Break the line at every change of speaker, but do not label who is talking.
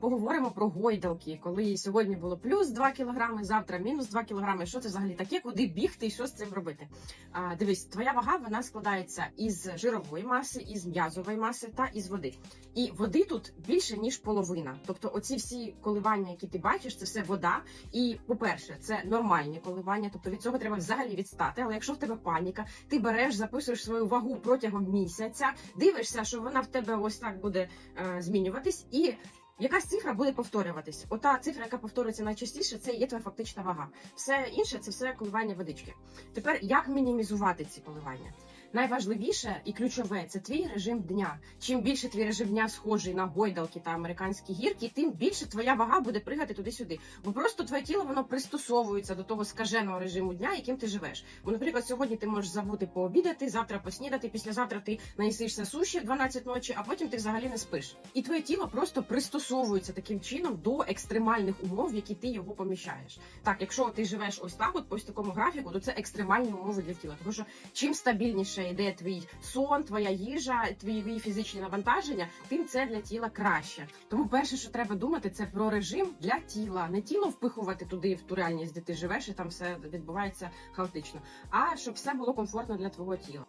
Поговоримо про гойдалки, коли сьогодні було плюс 2 кілограми, завтра мінус 2 кілограми. Що це взагалі таке? Куди бігти і що з цим робити? А, дивись, твоя вага вона складається із жирової маси, із м'язової маси та із води. І води тут більше ніж половина. Тобто, оці всі коливання, які ти бачиш, це все вода. І по-перше, це нормальні коливання. Тобто від цього треба взагалі відстати. Але якщо в тебе паніка, ти береш, записуєш свою вагу протягом місяця, дивишся, що вона в тебе ось так буде е, змінюватись і. Якась цифра буде повторюватись. Ота цифра, яка повторюється найчастіше, це є твоя фактична вага. Все інше це все коливання водички. Тепер як мінімізувати ці коливання? Найважливіше і ключове це твій режим дня. Чим більше твій режим дня схожий на гойдалки та американські гірки, тим більше твоя вага буде пригати туди-сюди. Бо просто твоє тіло воно пристосовується до того скаженого режиму дня, яким ти живеш. Бо, наприклад, сьогодні ти можеш забути пообідати, завтра поснідати, післязавтра ти наїсишся суші в 12 ночі, а потім ти взагалі не спиш. І твоє тіло просто пристосовується таким чином до екстремальних умов, в які ти його поміщаєш. Так, якщо ти живеш ось так, от по такому графіку, то це екстремальні умови для тіла. Тому що чим стабільніше йде твій сон, твоя їжа, твої фізичні навантаження, тим це для тіла краще. Тому перше, що треба думати, це про режим для тіла. Не тіло впихувати туди в ту реальність, де ти живеш, і там все відбувається хаотично. А щоб все було комфортно для твого тіла.